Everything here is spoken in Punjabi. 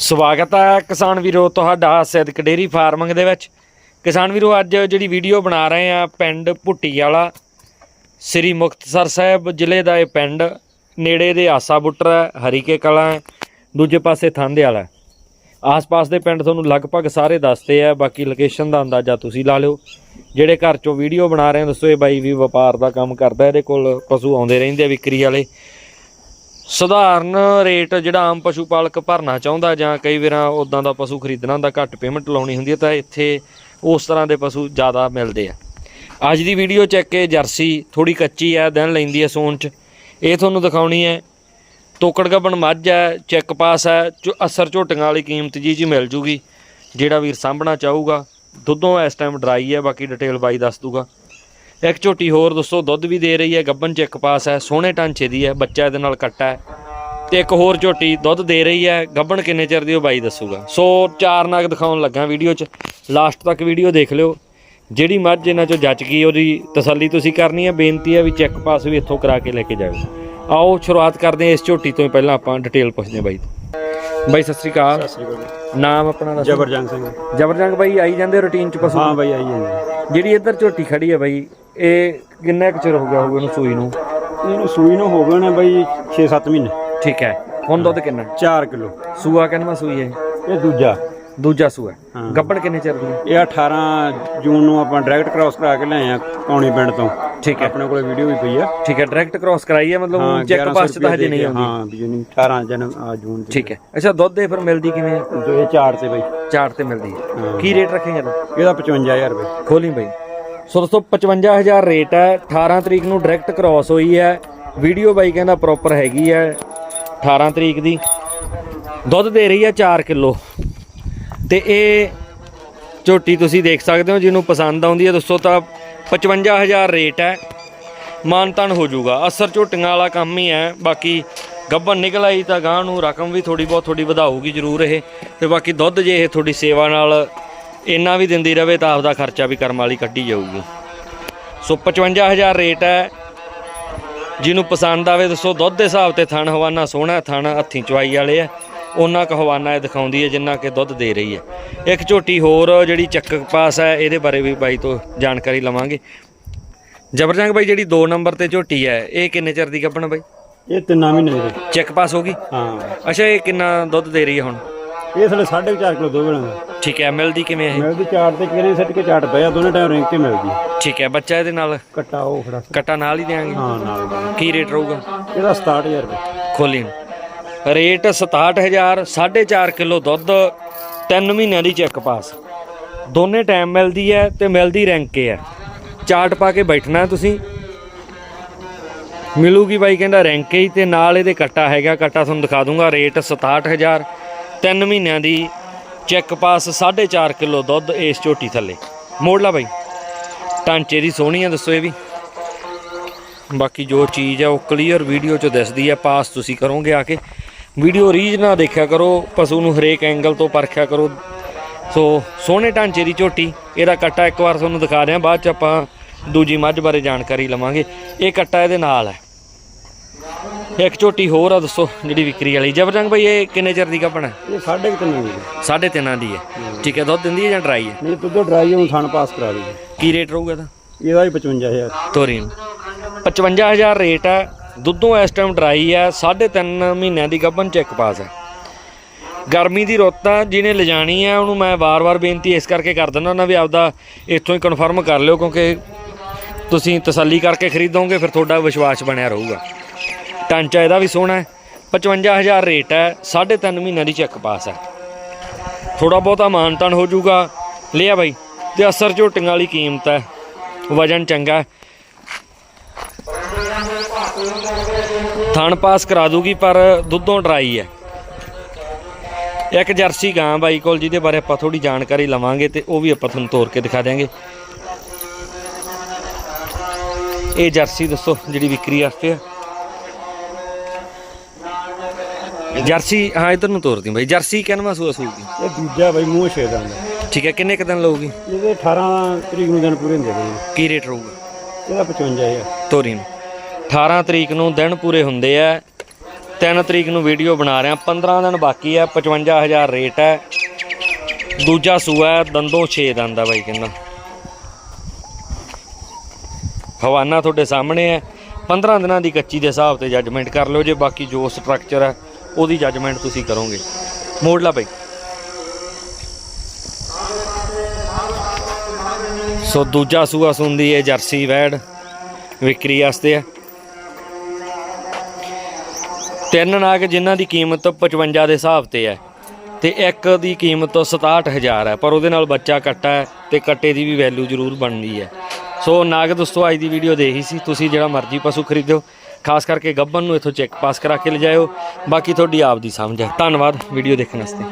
ਸਵਾਗਤ ਹੈ ਕਿਸਾਨ ਵੀਰੋ ਤੁਹਾਡਾ ਸਿੱਧਕ ਡੇਰੀ ਫਾਰਮਿੰਗ ਦੇ ਵਿੱਚ। ਕਿਸਾਨ ਵੀਰੋ, ਅੱਜ ਜਿਹੜੀ ਵੀਡੀਓ ਬਣਾ ਰਹੇ ਆ ਪਿੰਡ ਭੁੱਟੀ ਵਾਲਾ ਸ੍ਰੀ ਮੁਕਤਸਰ ਸਾਹਿਬ ਜ਼ਿਲ੍ਹੇ ਦਾ ਇਹ ਪਿੰਡ। ਨੇੜੇ ਦੇ ਆਸਾ ਬੁੱਟਰ ਹੈ, ਹਰੀਕੇ ਕਲਾਂ ਹੈ, ਦੂਜੇ ਪਾਸੇ ਥਾਂਦੇ ਵਾਲਾ ਹੈ। ਆਸ-ਪਾਸ ਦੇ ਪਿੰਡ ਤੁਹਾਨੂੰ ਲਗਭਗ ਸਾਰੇ ਦੱਸਦੇ ਆ, ਬਾਕੀ ਲੋਕੇਸ਼ਨ ਦਾ ਅੰਦਾਜ਼ਾ ਤੁਸੀਂ ਲਾ ਲਿਓ। ਜਿਹੜੇ ਘਰ ਚੋਂ ਵੀਡੀਓ ਬਣਾ ਰਹੇ ਆ ਦੱਸੋ ਇਹ ਬਾਈ ਵੀ ਵਪਾਰ ਦਾ ਕੰਮ ਕਰਦਾ, ਇਹਦੇ ਕੋਲ ਪਸ਼ੂ ਆਉਂਦੇ ਰਹਿੰਦੇ ਆ, ਵਿਕਰੀ ਵਾਲੇ। ਸਧਾਰਨ ਰੇਟ ਜਿਹੜਾ ਆਮ ਪਸ਼ੂ ਪਾਲਕ ਭਰਨਾ ਚਾਹੁੰਦਾ ਜਾਂ ਕਈ ਵਾਰਾਂ ਉਦਾਂ ਦਾ ਪਸ਼ੂ ਖਰੀਦਣਾ ਹੁੰਦਾ, ਘੱਟ ਪੇਮੈਂਟ ਲਾਉਣੀ ਹੁੰਦੀ ਹੈ ਤਾਂ ਇੱਥੇ ਉਸ ਤਰ੍ਹਾਂ ਦੇ ਪਸ਼ੂ ਜ਼ਿਆਦਾ ਮਿਲਦੇ ਆ। ਅੱਜ ਦੀ ਵੀਡੀਓ ਚੈੱਕ ਕੇ ਜਰਸੀ ਥੋੜੀ ਕੱਚੀ ਹੈ, ਦਿਨ ਲੈਂਦੀ ਹੈ ਸੂਣ ਚ। ਇਹ ਤੁਹਾਨੂੰ ਦਿਖਾਉਣੀ ਹੈ। ਤੋਕੜ ਗੱਬਣ ਮੱਝ ਹੈ, ਚੈੱਕ ਪਾਸ ਹੈ ਜੋ ਅਸਰ ਝੋਟੀਆਂ ਵਾਲੀ ਕੀਮਤ ਜੀ ਜੀ ਮਿਲ ਜੂਗੀ। ਜਿਹੜਾ ਵੀਰ ਸਾਂਭਣਾ ਚਾਹੂਗਾ, ਦੁੱਧੋਂ ਇਸ ਟਾਈਮ ਡਰਾਈ ਹੈ, ਬਾਕੀ ਡਿਟੇਲ ਬਾਈ ਦੱਸ ਦੂਗਾ। ਇੱਕ ਝੋਟੀ ਹੋਰ ਦੋਸਤੋ ਦੁੱਧ ਵੀ ਦੇ ਰਹੀ ਹੈ ਗੱਬਨ ਚੈੱਕ ਪਾਸ ਹੈ ਸੋਹਣੇ ਢਾਂਚੇ ਦੀ ਹੈ ਬੱਚਾ ਇਹਦੇ ਨਾਲ ਕੱਟਾ ਹੈ। ਤੇ ਇੱਕ ਹੋਰ ਝੋਟੀ ਦੁੱਧ ਦੇ ਰਹੀ ਹੈ ਗੱਬਨ ਕਿੰਨੇ ਚਿਰ ਦੀ ਉਹ ਬਾਈ ਦੱਸੂਗਾ। ਸੋ ਚਾਰ ਨਗ ਦਿਖਾਉਣ ਲੱਗਾ ਵੀਡੀਓ 'ਚ। ਲਾਸਟ ਤੱਕ ਵੀਡੀਓ ਦੇਖ ਲਿਓ। ਜਿਹੜੀ ਮੱਝ ਇਹਨਾਂ 'ਚੋਂ ਜੱਚ ਗਈ ਉਹਦੀ ਤਸੱਲੀ ਤੁਸੀਂ ਕਰਨੀ ਹੈ। ਬੇਨਤੀ ਹੈ ਵੀ ਚੈੱਕ ਪਾਸ ਵੀ ਇੱਥੋਂ ਕਰਾ ਕੇ ਲੈ ਕੇ ਜਾਓ ਆਓ ਸ਼ੁਰੂਆਤ ਕਰਦੇ ਹਾਂ ਇਸ ਝੋਟੀ ਤੋਂ ਪਹਿਲਾਂ ਆਪਾਂ ਡਿਟੇਲ ਪੁੱਛਦੇ ਹਾਂ ਬਾਈ ਤੋਂ। ਬਾਈ ਸਤਿ ਸ੍ਰੀ ਅਕਾਲ। ਸਤਿ ਸ੍ਰੀ ਅਕਾਲ ਨਾਮ ਆਪਣਾ ਦੱਸੋ। ਜਬਰਜੰਗ ਸਿੰਘ। ਜਬਰਜੰਗ ਬਾਈ ਆਈ ਜਾਂਦੇ ਰੁਟੀਨ 'ਚ ਪਸ਼ੂ? ਹਾਂ ਬਾਈ ਆਈ ਜਾਂਦੀ। ਜਿਹੜੀ ਇੱਧਰ ਝੋਟੀ ਖੜੀ ਹੈ ਬਾਈ ਇਹ ਕਿੰਨਾ ਕੁ ਚਿਰ ਹੋ ਗਿਆ ਹੋਊਗਾ ਇਹਨੂੰ ਸੂਈ ਨੂੰ? ਇਹਨੂੰ ਸੂਈ ਨੂੰ ਹੋ ਗਏ ਨੇ ਬਾਈ 6-7 ਮਹੀਨੇ। ਠੀਕ ਹੈ। ਹੁਣ ਦੁੱਧ ਕਿੰਨਾ? 4 ਕਿਲੋ। ਸੂਆ ਕਿੰਨਾ ਸੂਈ ਹੈ? ਇਹ ਦੂਜਾ। ਦੂਜਾ ਸੂਆ। ਹਾਂ। ਗੱਬੜ ਕਿੰਨੇ ਚਿਰ ਦੀ ਹੈ? ਇਹ 18 ਜੂਨ ਨੂੰ ਆਪਾਂ ਡਾਇਰੈਕਟ ਕ੍ਰਾਸ ਕਰਾ ਕੇ ਲਿਆਏ ਆ ਕੌਣੀ ਪਿੰਡ ਤੋਂ। ਠੀਕ ਹੈ। ਆਪਣੇ ਕੋਲੇ ਵੀਡੀਓ ਵੀ ਪਈ ਆ। ਠੀਕ ਹੈ ਡਾਇਰੈਕਟ ਕ੍ਰਾਸ ਕਰਾਈ ਹੈ ਮਤਲਬ ਚੈੱਕ 1100 ਪਾਸ ਤਾਂ ਹਜੇ ਨਹੀਂ ਕੇ, ਆਉਂਦੀ। ਹਾਂ ਵੀ ਨਹੀਂ 18 ਜਨ ਆ ਜੂਨ ਠੀਕ ਹੈ। ਅੱਛਾ ਦੁੱਧ ਇਹ ਫਿਰ ਮਿਲਦੀ ਕਿਵੇਂ ਹੈ? ਇਹ 4 ਤੇ ਬਾਈ। ਚਾਰ ਤੇ ਮਿਲਦੀ ਹੈ। ਹਾਂ। ਕੀ ਰੇਟ ਰੱਖੇਂਗੇ ਇਹਦਾ? ਇਹਦਾ 55000 ਰੁਪਏ। ਖੋਲੀ ਬਈ। ਸੋ ਦੋਸਤੋ 55000 ਰੇਟ ਹੈ। 18 ਤਰੀਕ ਨੂੰ ਡਾਇਰੈਕਟ ਕ੍ਰਾਸ ਹੋਈ ਹੈ। ਵੀਡੀਓ ਬਾਈ ਕਹਿੰਦਾ ਪ੍ਰੋਪਰ ਹੈਗੀ ਹੈ 18 ਤਰੀਕ ਦੀ। ਦੁੱਧ ਦੇ ਰਹੀ ਹੈ 4 ਕਿਲੋ। ਤੇ ਇਹ ਝੋਟੀ ਤੁਸੀਂ ਦੇਖ ਸਕਦੇ ਹੋ, ਜਿਹਨੂੰ ਪਸੰਦ ਆਉਂਦੀ ਹੈ। ਦੋਸਤੋ ਤਾਂ 55000 ਰੇਟ ਹੈ। ਮਾਨਤਨ ਹੋ ਜਾਊਗਾ। ਅਸਰ ਝੋਟੀਆਂ ਵਾਲਾ ਕੰਮ ਹੀ ਹੈ। ਬਾਕੀ ਗੱਬਨ ਨਿਕਲ ਆਈ ਤਾਂ ਗਾਂ ਨੂੰ ਰਕਮ ਵੀ ਥੋੜੀ ਬਹੁਤ ਥੋੜੀ ਵਧਾਊਗੀ ਜ਼ਰੂਰ ਇਹ। ਤੇ ਬਾਕੀ ਦੁੱਧ ਜੇ ਇਹ ਤੁਹਾਡੀ ਸੇਵਾ ਨਾਲ ਇੰਨਾ ਵੀ ਦਿੰਦੀ ਰਵੇ ਤਾਂ ਆਪਦਾ ਖਰਚਾ ਵੀ ਕਰਮ ਵਾਲੀ ਕੱਢੀ ਜਾਊਗੀ। ਸੋ 55000 ਰੇਟ ਹੈ। ਜਿਹਨੂੰ ਪਸੰਦ ਆਵੇ ਦੱਸੋ ਦੁੱਧ ਦੇ ਹਿਸਾਬ ਤੇ ਥਣ ਹਵਾਨਾ ਸੋਹਣਾ ਥਣ ਹੱਥੀਂ ਚਵਾਈ ਵਾਲੇ ਆ ਉਹਨਾਂ ਕ ਹਵਾਨਾ ਇਹ ਦਿਖਾਉਂਦੀ ਹੈ ਜਿੰਨਾ ਕਿ ਦੁੱਧ ਦੇ ਰਹੀ ਹੈ। ਇੱਕ ਝੋਟੀ ਹੋਰ ਜਿਹੜੀ ਚੱਕ ਪਾਸ ਹੈ ਇਹਦੇ ਬਾਰੇ ਵੀ ਬਾਈ ਤੋਂ ਜਾਣਕਾਰੀ ਲਵਾਂਗੇ। ਜਬਰਜੰਗ ਬਾਈ ਜਿਹੜੀ 2 ਨੰਬਰ ਤੇ ਝੋਟੀ ਹੈ ਇਹ ਕਿੰਨੇ ਚਿਰ ਦੀ ਗੱਭਣ ਬਾਈ? ਇਹ ਤਿੰਨਾਂ ਮਹੀਨੇ ਦੀ। ਚੈੱਕ ਪਾਸ ਹੋ ਗਈ? ਹਾਂ। ਅੱਛਾ ਇਹ ਕਿੰਨਾ ਦੁੱਧ ਦੇ ਰਹੀ ਹੈ ਹੁਣ? ਇਹ ਸਾਡੇ 4.5 ਕਿਲੋ ਦੋ ਵੇਲਾਂ ਦਾ ਠੀਕ ਹੈ ਮਿਲਦੀ ਕਿਵੇਂ ਇਹ? ਮਿਲਦੀ ਚਾਰ ਤੇ ਕਿਹਨੇ ਸੱਟ ਕੇ ਚਾਟ ਪਿਆ ਦੋਨੇ ਟਾਈਮ ਰਿੰਗ ਤੇ ਮਿਲਦੀ। ਠੀਕ ਹੈ ਬੱਚਾ ਇਹਦੇ ਨਾਲ? ਕੱਟਾ ਉਹ ਖੜਾ ਕਟਾ ਨਾਲ ਹੀ ਦੇਾਂਗੇ ਹਾਂ ਨਾਲ ਦਾ। ਕੀ ਰੇਟ ਰਹੂਗਾ? ਇਹਦਾ 67000 ਰੁਪਏ। ਖੋਲੀ ਨੂੰ। ਰੇਟ 67000 4.5 ਕਿਲੋ ਦੁੱਧ 3 ਮਹੀਨਿਆਂ ਦੀ ਚੈੱਕ ਪਾਸ। ਦੋਨੇ ਟਾਈਮ ਮਿਲਦੀ ਹੈ ਤੇ ਮਿਲਦੀ ਰੈਂਕ ਕੇ ਹੈ। ਚਾਰਟ ਪਾ ਕੇ ਬੈਠਣਾ ਤੁਸੀਂ। ਮਿਲੂਗੀ ਬਾਈ ਕਹਿੰਦਾ ਰੈਂਕ ਹੀ ਤੇ ਨਾਲ ਇਹਦੇ ਕੱਟਾ ਹੈਗਾ। ਕੱਟਾ ਤੁਹਾਨੂੰ ਦਿਖਾ ਦੂੰਗਾ। ਰੇਟ 67000 3 ਮਹੀਨਿਆਂ ਦੀ ਚੈੱਕ ਪਾਸ 4.5 ਕਿਲੋ ਦੁੱਧ ਇਸ ਝੋਟੀ ਥੱਲੇ। ਮੋੜ ਲਾ ਬਾਈ। ਟਾਂਚੇ ਦੀ ਸੋਹਣੀ ਆ, ਦੱਸੋ ਇਹ ਵੀ। ਬਾਕੀ ਜੋ ਚੀਜ਼ ਹੈ ਉਹ ਕਲੀਅਰ ਵੀਡੀਓ 'ਚ ਦਿਸਦੀ ਹੈ ਪਾਸ ਤੁਸੀਂ ਕਰੋਗੇ ਆ ਕੇ। ਵੀਡੀਓ ਰੀਜ ਨਾ ਦੇਖਿਆ ਕਰੋ, ਪਸ਼ੂ ਨੂੰ ਹਰੇਕ ਐਂਗਲ ਤੋਂ ਪਰਖਿਆ ਕਰੋ। ਸੋ, ਸੋਹਣੇ ਢਾਂਚੇ ਦੀ ਝੋਟੀ, ਇਹਦਾ ਕੱਟਾ ਇੱਕ ਵਾਰ ਤੁਹਾਨੂੰ ਦਿਖਾ ਦਿਆਂ, ਬਾਅਦ 'ਚ ਆਪਾਂ ਦੂਜੀ ਮੱਝ ਬਾਰੇ ਜਾਣਕਾਰੀ ਲਵਾਂਗੇ। ਇਹ ਕੱਟਾ ਇਹਦੇ ਨਾਲ ਹੈ। ਇੱਕ ਝੋਟੀ ਹੋਰ ਆ ਦੱਸੋ ਜਿਹੜੀ ਵਿਕਰੀ ਵਾਲੀ। ਜਬਰਜੰਗ ਬਈ ਇਹ ਕਿੰਨੇ ਚਿਰ ਦੀ ਕੱਪਣਾ ਇਹ ਸਾਢੇ ਕੁ ਤਿੰਨ ਦੀ ਸਾਢੇ ਤਿੰਨਾਂ ਦੀ ਹੈ। ਠੀਕ ਹੈ ਦੁੱਧ ਦਿੰਦੀ ਹੈ ਜਾਂ ਡਰਾਈ ਹੈ? ਨਹੀਂ ਦੁੱਧ ਡਰਾਈ ਨੂੰ ਥਣ ਪਾਸ ਕਰਾ ਦੂਗੀ ਕੀ ਰੇਟ ਰਹੂਗਾ ਇਹਦਾ? ਇਹਦਾ ਵੀ 55000 ਤੋਰੀ ਨੂੰ। 55000 ਰੇਟ ਹੈ ਦੁੱਧੋਂ ਇਸ ਟਾਈਮ ਡਰਾਈ ਹੈ 3.5 ਮਹੀਨਿਆਂ ਦੀ ਗੱਭਨ ਚੈੱਕ ਪਾਸ ਹੈ ਗਰਮੀ ਦੀ ਰੁੱਤ ਆ ਜਿਹਨੇ ਲਿਜਾਣੀ ਹੈ ਉਹਨੂੰ ਮੈਂ ਵਾਰ-ਵਾਰ ਬੇਨਤੀ ਇਸ ਕਰਕੇ ਕਰ ਦਿੰਦਾ ਨਾ ਵੀ ਆਪਦਾ ਇੱਥੋਂ ਹੀ ਕਨਫਰਮ ਕਰ ਲਿਓ ਕਿਉਂਕਿ ਤੁਸੀਂ ਤਸੱਲੀ ਕਰਕੇ ਖਰੀਦੋਗੇ ਫਿਰ ਤੁਹਾਡਾ ਵਿਸ਼ਵਾਸ ਬਣਿਆ ਰਹੂਗਾ। ਟਾਂਚਾ ਇਹਦਾ ਵੀ ਸੋਹਣਾ ਹੈ। 55000 ਰੇਟ ਹੈ 3.5 ਮਹੀਨਿਆਂ ਦੀ ਚੈੱਕ ਪਾਸ ਹੈ। ਥੋੜਾ ਬਹੁਤਾ ਮਾਨਤਨ ਹੋ ਜਾਊਗਾ। ਲਿਆ ਬਾਈ, ਤੇ ਅਸਰ ਝੋਟੀਆਂ ਵਾਲੀ ਕੀਮਤ ਹੈ। ਵਜਨ ਚੰਗਾ ਥਣ ਪਾਸ ਕਰਾ ਦੂਗੀ, ਪਰ ਦੁੱਧੋਂ ਡਰਾਈ ਹੈ। ਇੱਕ ਜਰਸੀ ਗਾਂ ਬਾਈ ਕੋਲ, ਜਿਹਦੇ ਬਾਰੇ ਆਪਾਂ ਥੋੜੀ ਜਾਣਕਾਰੀ ਲਵਾਂਗੇ, ਤੇ ਉਹ ਵੀ ਆਪਾਂ ਤੁਹਾਨੂੰ ਤੋਰ ਕੇ ਦਿਖਾ ਦਿਆਂਗੇ। ਇਹ ਜਰਸੀ ਦੱਸੋ, ਜਿਹੜੀ ਵਿਕਰੀ ਵਾਸਤੇ ਆ ਜਰਸੀ ਹਾਂ ਇਧਰ ਨੂੰ ਤੋਰਦੀ ਬਾਈ। ਜਰਸੀ ਕਿੰਨਵਾ ਸੂਆ ਸੂਗੀ ਇਹ ਦੂਜਾ ਬਈ ਮੂੰਹ ਛੇਦਾਂ ਦਾ। ਠੀਕ ਹੈ ਕਿੰਨੇ ਕੁ ਦਿਨ ਲਊਗੀ? ਇਹਦੇ 18 ਤਰੀਕ ਨੂੰ ਦਿਨ ਪੂਰੇ ਹੁੰਦੇ ਬਈ। ਕੀ ਰੇਟ ਰਹੂਗਾ? ਇਹਦਾ 55000 ਤੋਰੀ ਨੂੰ। 18 ਤਰੀਕ ਨੂੰ ਦਿਨ ਪੂਰੇ ਹੁੰਦੇ ਆ। 3 ਤਰੀਕ ਨੂੰ ਵੀਡੀਓ ਬਣਾ ਰਿਹਾ। 15 ਦਿਨ ਬਾਕੀ ਹੈ 55000 ਰੇਟ ਹੈ। ਦੂਜਾ ਸੂਆ ਹੈ ਦੰਦੋਂ 6 ਦੰਦ ਆ ਬਾਈ ਕਹਿੰਦਾ। ਹਵਾਨਾ ਤੁਹਾਡੇ ਸਾਹਮਣੇ ਹੈ। 15 ਦਿਨਾਂ ਦੀ ਕੱਚੀ ਦੇ ਹਿਸਾਬ ਤੇ ਜੱਜਮੈਂਟ ਕਰ ਲਿਓ ਜੇ ਬਾਕੀ ਜੋ ਸਟਰਕਚਰ ਹੈ। ਉਹਦੀ ਜੱਜਮੈਂਟ ਤੁਸੀਂ ਕਰੋਗੇ। ਮੋੜਲਾ ਬਾਈ ਸੋ ਦੂਜਾ ਸੂਆ ਸੁੰਦੀ ਹੈ ਜਰਸੀ ਵੈੜ, ਵਿਕਰੀ ਵਾਸਤੇ ਹੈ ਤਿੰਨ ਨਾਗ ਜਿਨ੍ਹਾਂ ਦੀ ਕੀਮਤ 55 ਦੇ ਹਿਸਾਬ ਤੇ ਹੈ ਤੇ ਇੱਕ ਦੀ ਕੀਮਤ 67000 ਹੈ ਪਰ ਉਹਦੇ ਨਾਲ ਬੱਚਾ ਕੱਟਾ ਹੈ ਤੇ ਕੱਟੇ ਦੀ ਵੀ ਵੈਲਿਊ ਜ਼ਰੂਰ ਬਣਦੀ ਹੈ। ਸੋ ਨਾਗ ਦੋਸਤੋ, ਅੱਜ ਦੀ ਵੀਡੀਓ ਦੇ ਹੀ ਸੀ। ਤੁਸੀਂ ਜਿਹੜਾ ਮਰਜ਼ੀ ਪਸ਼ੂ ਖਰੀਦੋ। ਖਾਸ ਕਰਕੇ ਗੱਬਨ ਨੂੰ ਇੱਥੋਂ ਚੈੱਕ ਪਾਸ ਕਰਾ ਕੇ ਲਿਜਾਇਓ। ਬਾਕੀ ਤੁਹਾਡੀ ਆਪ ਦੀ ਸਮਝ ਹੈ। ਧੰਨਵਾਦ। ਵੀਡੀਓ ਦੇਖਣ ਵਾਸਤੇ।